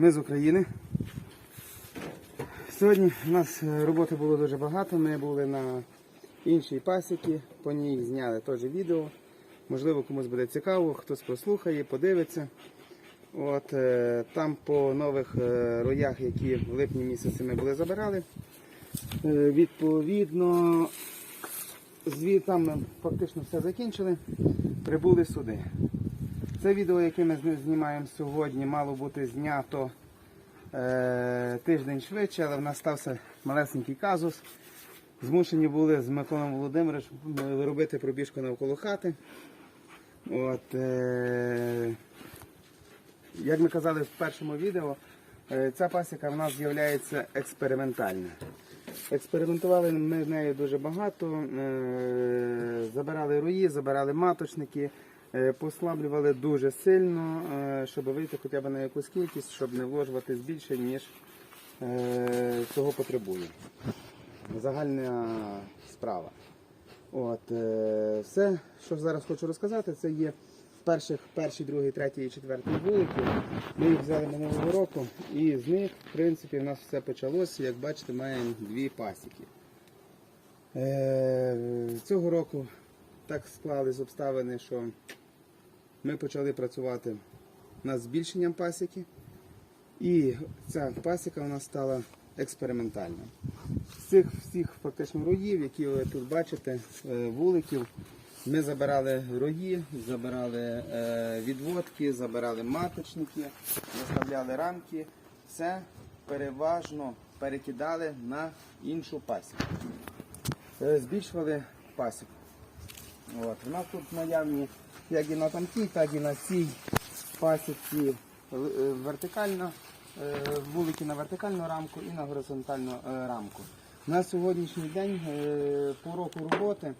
Ми з України. Сьогодні у нас е, роботи було дуже багато. Ми були на іншій пасіці, по ній зняли теж відео. Можливо, комусь буде цікаво, хтось послухає, подивиться. От, е, там по нових е, роях, які в липні місяці ми були забирали. Відповідно, звід там фактично все закінчили, прибули сюди. Це відео, яке ми знімаємо сьогодні, мало бути знято е, тиждень швидше, але в нас стався малесенький казус. Змушені були з Миколою Володимировичем е, робити пробіжку навколо хати. От, е, як ми казали в першому відео, е, ця пасіка в нас з'являється експериментальна. Експериментували ми з нею дуже багато, е, забирали руї, забирали маточники, послаблювали дуже сильно, е, щоб вийти хоча б на якусь кількість, щоб не вложуватись більше, ніж е, цього потребує. Загальна справа. От, е, все, що зараз хочу розказати, це є перших, перший, другий, третій і четвертий вулики. Ми їх взяли минулого року, і з них, в принципі, в нас все почалося. Як бачите, маємо дві пасіки. Е, цього року так склались обставини, що ми почали працювати над збільшенням пасіки. І ця пасіка у нас стала експериментальна. З цих всіх фактично роїв, які ви тут бачите, е, вуликів, ми забирали рої, забирали е, відводки, забирали маточники, виставляли рамки. Все переважно перекидали на іншу пасіку. Е, Збільшували пасіку. От. У нас тут наявні як і на тамтій, так і на цій пасіці е, вертикальна, е, вулики на вертикальну рамку і на горизонтальну е, рамку. На сьогоднішній день по року роботи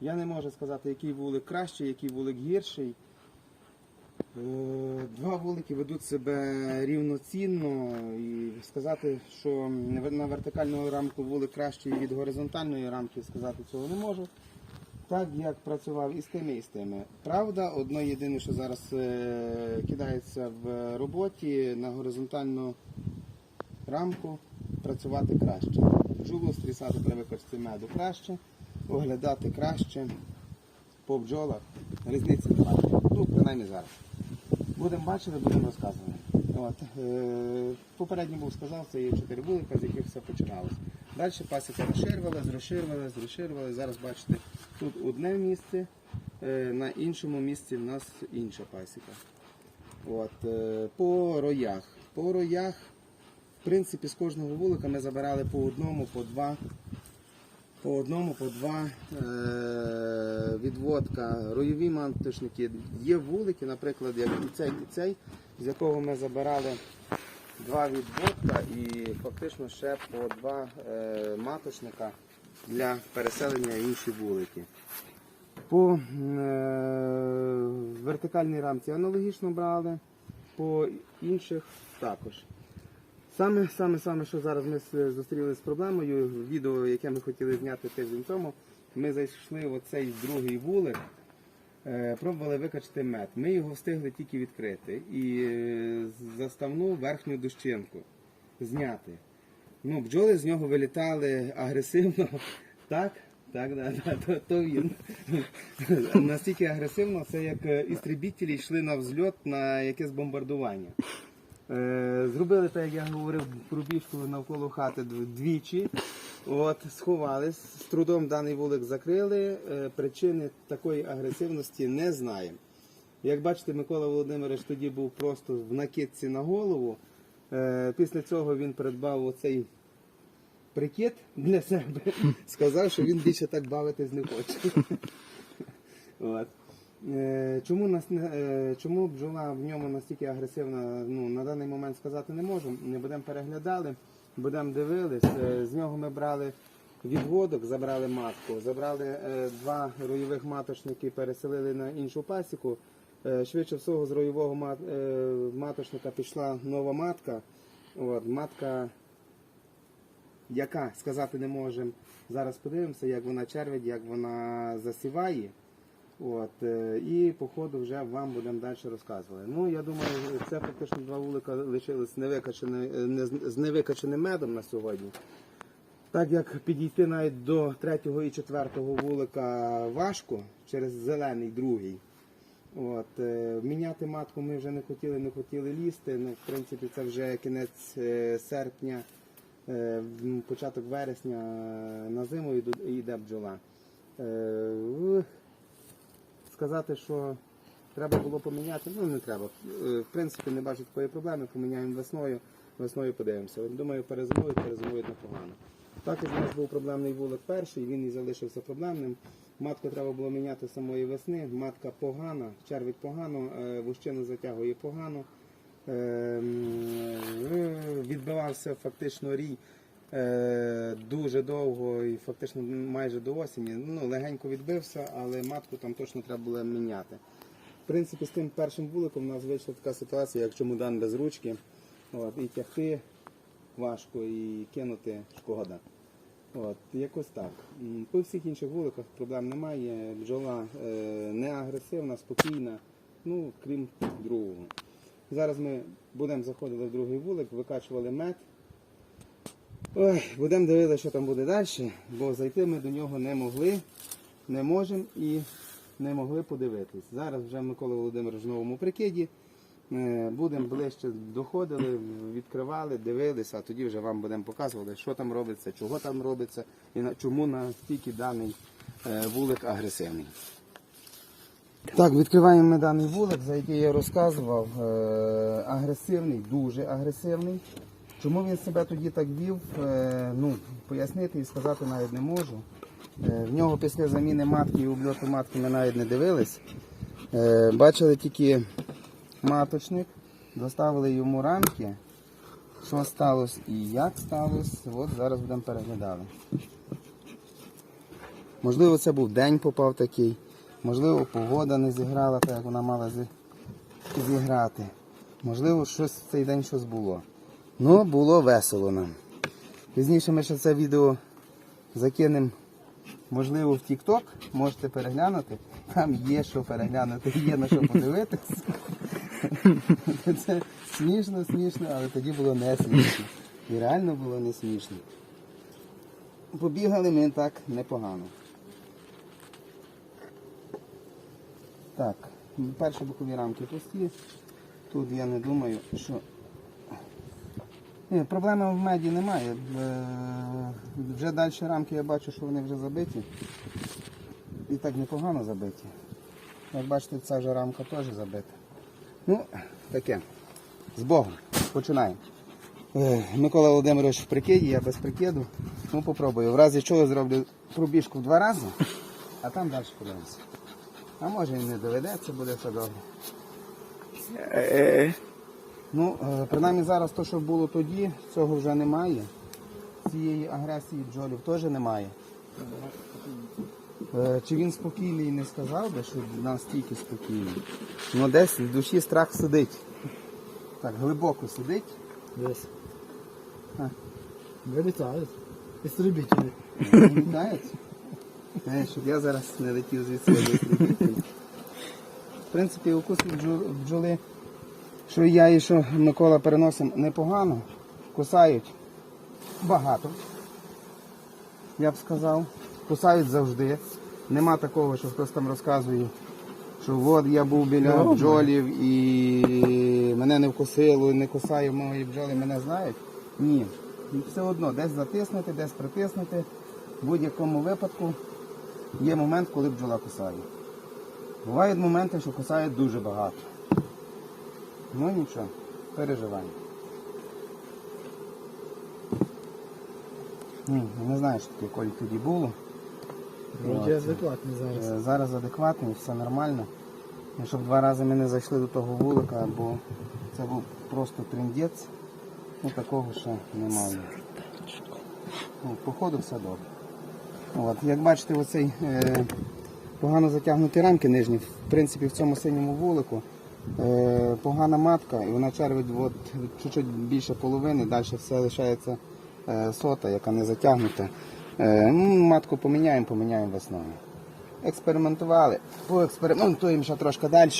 я не можу сказати, який вулик кращий, який вулик гірший. Два вулики ведуть себе рівноцінно і сказати, що на вертикальну рамку вулик кращий від горизонтальної рамки, сказати цього не можу. Так як працював і з тими, і з тими. Правда, одно єдине, що зараз е, кидається в роботі на горизонтальну рамку працювати краще. Бджолу стрісати при викорці меду краще, оглядати краще по бджолах. Різниці немає. Ну, принаймні зараз. Будемо бачити, будемо розказувати. От, е, попередньо був сказав, це є чотири вулика, з яких все починалося. Далі пасіка розширювалась, розширювалась, розширювалась. Зараз бачите, тут одне місце, е, на іншому місці в нас інша пасіка. От, е, по роях. По роях, в принципі, з кожного вулика ми забирали по одному, по два. По одному, по два е- відводка, роєві мантишники. Є вулики, наприклад, як і цей, і цей, з якого ми забирали два відводка і фактично ще по два е- маточника для переселення інші вулики. По е- вертикальній рамці аналогічно брали, по інших також. Саме, саме, саме, що зараз ми зустрілися з проблемою, відео, яке ми хотіли зняти тиждень тому, ми зайшли в оцей другий вулик, е, пробували викачати мед. Ми його встигли тільки відкрити і е, заставну верхню дощинку зняти. Ну, бджоли з нього вилітали агресивно. Так? Так, да, да, то, то він. Настільки агресивно, це як е, істребітелі йшли на взльот на якесь бомбардування. Е, Зробили так, як я говорив, пробіжку навколо хати дв- двічі. От, сховались, з трудом даний вулик закрили. Е, Причини такої агресивності не знаємо. Як бачите, Микола Володимирович тоді був просто в накидці на голову. Е, Після цього він придбав оцей прикид для себе. Сказав, що він більше так бавитись не хоче. От. Е, Чому, нас, е, чому бджола в ньому настільки агресивна, ну, на даний момент сказати не можу. Не будемо переглядали, будемо дивились. З нього ми брали відводок, забрали матку, забрали два роєвих маточники, переселили на іншу пасіку. Е, Швидше всього з роєвого е, маточника пішла нова матка. От, матка яка сказати не можемо. Зараз подивимося, як вона червить, як вона засіває. От, е, і по ходу вже вам будемо далі розказувати. Ну, я думаю, це фактично два вулика лишились з невикаченим медом на сьогодні. Так як підійти навіть до третього і четвертого вулика важко через зелений другий. От, е, міняти матку ми вже не хотіли, не хотіли лізти. Ну, в принципі, це вже кінець е, серпня, е, початок вересня на зиму йде бджола. Сказати, що треба було поміняти, ну не треба. В принципі, не бачу такої проблеми, поміняємо весною, весною подивимося. Думаю, перезимують, перезимують непогано. Також у нас був проблемний вулик перший, він і залишився проблемним. Матку треба було міняти самої весни. Матка погана, червить погано, е, вущину затягує погано. Е, е, Відбивався фактично рій дуже довго і фактично майже до осені. Ну, легенько відбився, але матку там точно треба було міняти. В принципі, з тим першим вуликом у нас вийшла така ситуація, як чемодан без ручки. От, і тягти важко, і кинути шкода. От, якось так. По всіх інших вуликах проблем немає. Бджола е, не агресивна, спокійна, ну, крім другого. Зараз ми будемо заходити в другий вулик, викачували мед. Ой, будемо дивитися, що там буде далі, бо зайти ми до нього не могли, не можемо і не могли подивитись. Зараз вже Микола Володимирович в новому прикиді. Будемо ближче доходили, відкривали, дивилися, а тоді вже вам будемо показувати, що там робиться, чого там робиться і на чому настільки даний е, вулик агресивний. Так, відкриваємо ми даний вулик, за який я розказував. Е, агресивний, дуже агресивний. Чому він себе тоді так вів, е, ну, пояснити і сказати навіть не можу. В нього після заміни матки і обльоту матки ми навіть не дивились. Бачили тільки маточник, доставили йому рамки. Що сталося і як сталося, от зараз будемо переглядати. Можливо, це був день попав такий, можливо, погода не зіграла так, як вона мала зіграти. Можливо, щось в цей день щось було. Ну, було весело нам. Пізніше ми ще це відео закинемо, можливо, в TikTok. Можете переглянути. Там є що переглянути, є на що подивитися. Це смішно, смішно, але тоді було не смішно. І реально було не смішно. Побігали ми так непогано. Так, перші бокові рамки пусті. Тут я не думаю, що. Ні, проблеми в меді немає. Е, Вже далі рамки я бачу, що вони вже забиті. І так непогано забиті. Як бачите, ця вже рамка теж забита. Ну, таке. З Богом. Починаємо. Е, Микола Володимирович в прикиді, я без прикиду. Ну, попробую. В разі чого зроблю пробіжку в два рази, а там далі подивимося. А може і не доведеться, буде все добре. Ну, е, принаймні зараз то, що було тоді, цього вже немає. Цієї агресії бджолів теж немає. Е, Чи він спокійний не сказав би, що настільки спокійний. Ну десь в душі страх сидить. Так, глибоко сидить. Десь. Вилітають. Істребителі. Вітають. Е, Щоб я зараз не летів звідси. я десь. В принципі, укус бджоли, що я і що Микола переносимо непогано. Кусають багато. Я б сказав. Кусають завжди. Нема такого, що хтось там розказує, що от я був біля Добре. бджолів і мене не вкусило, не кусає мої бджоли, мене знають. Ні. Все одно десь затиснути, десь притиснути. В будь-якому випадку є момент, коли бджола кусає. Бувають моменти, що кусає дуже багато. Ну нічого, переживаємо. Ні, не знаю, що таке коль тоді було. От. адекватний зараз. Е, Зараз адекватний, все нормально. І щоб два рази ми не зайшли до того вулика, бо це був просто триндець. Ну такого ще немає. Ну, походу все добре. От, як бачите, оцей е, погано затягнуті рамки нижні, в принципі в цьому синьому вулику. Е, погана матка, і вона червить от, чуть-чуть більше половини, далі все лишається е, сота, яка не затягнута. Е, ну, матку поміняємо, поміняємо весною. експериментували. Поекспериментуємо ще трошки далі.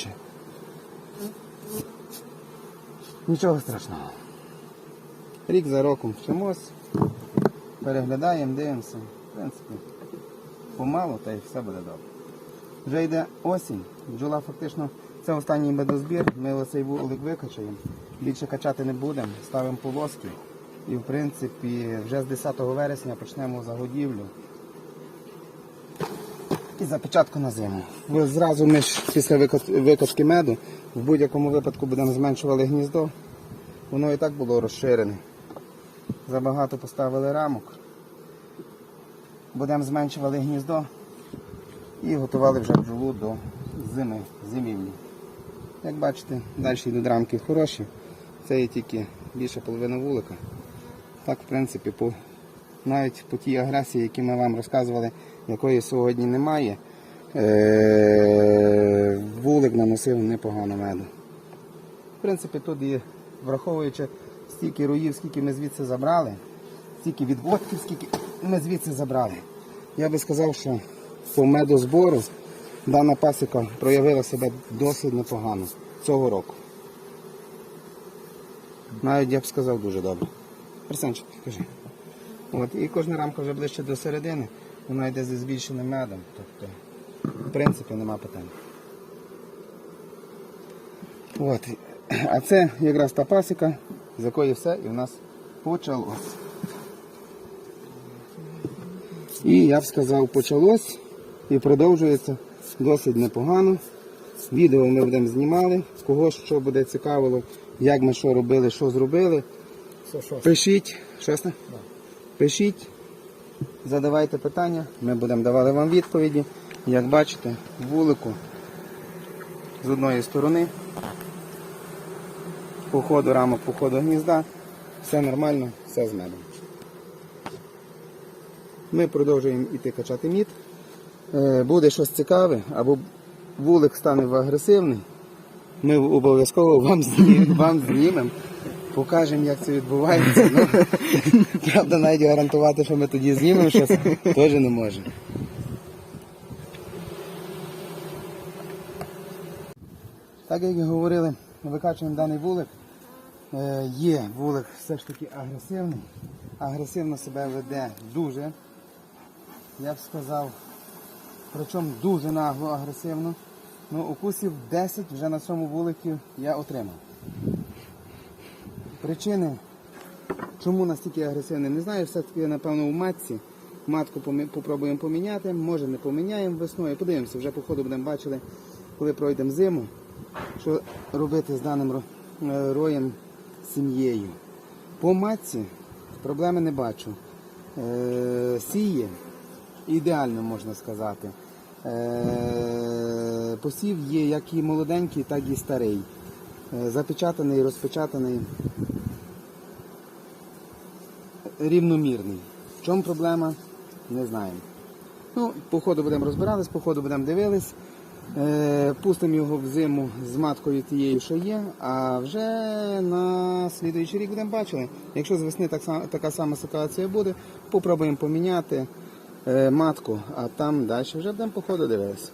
Нічого страшного. Рік за роком вчимось, переглядаємо, дивимося. В принципі, помалу та й все буде добре. Вже йде осінь, бджола фактично, це останній медозбір, ми оцей вулик викачаємо, більше качати не будемо, ставимо полоски. І в принципі вже з 10 вересня почнемо загодівлю. І запечатку на зиму. Зразу ми ж після вика- викачки меду в будь-якому випадку будемо зменшували гніздо. Воно і так було розширене. Забагато поставили рамок. Будемо зменшували гніздо і готували вже бджолу до зими, зимівлі. Як бачите, далі йдуть рамки хороші. Це є тільки більше половини вулика. Так, в принципі, по, навіть по тій агресії, які ми вам розказували, якої сьогодні немає, е- вулик наносив непогано меду. В принципі, тут і враховуючи стільки руїв, скільки ми звідси забрали, стільки відводків, скільки ми звідси забрали. Я би сказав, що по медозбору дана пасіка проявила себе досить непогано цього року. Навіть я б сказав дуже добре. Арсенчик, скажи. От, і кожна рамка вже ближче до середини, вона йде зі збільшеним медом. Тобто, в принципі, нема питань. От. А це якраз та пасіка, з якої все і в нас почалось. І я б сказав, почалось і продовжується досить непогано. Відео ми будемо знімали, кого що буде цікавило, як ми що робили, що зробили. Все, що? Пишіть, щось не? Пишіть, задавайте питання, ми будемо давати вам відповіді. Як бачите, вулику з одної сторони, по ходу рамок, по ходу гнізда, все нормально, все з медом. Ми продовжуємо іти качати мід. Е, Буде щось цікаве, або вулик стане агресивний. Ми обов'язково вам знімемо, покажемо, як це відбувається. Ну, правда, навіть гарантувати, що ми тоді знімемо щось, теж не можемо. Так як і говорили, викачуємо даний вулик. Е, Є вулик все ж таки агресивний. Агресивно себе веде дуже, я б сказав, причому дуже нагло агресивно. Ну, укусів 10 вже на цьому вулику я отримав. Причини, чому настільки агресивний, не знаю, все-таки, напевно, у матці. Матку помі- попробуємо поміняти, може не поміняємо весною. Подивимося, вже по ходу будемо бачили, коли пройдемо зиму, що робити з даним е, роєм сім'єю. По матці проблеми не бачу. Е, сіє ідеально можна сказати. Е, посів є як і молоденький, так і старий. Запечатаний, розпечатаний, рівномірний. В чому проблема? Не знаємо. Ну, по ходу будемо розбиратись, по ходу будемо дивились. Е, пустимо його в зиму з маткою тією, що є, а вже на слідуючий рік будемо бачили. Якщо з весни так, така сама ситуація буде, попробуємо поміняти е, матку, а там далі вже будемо по ходу дивитися.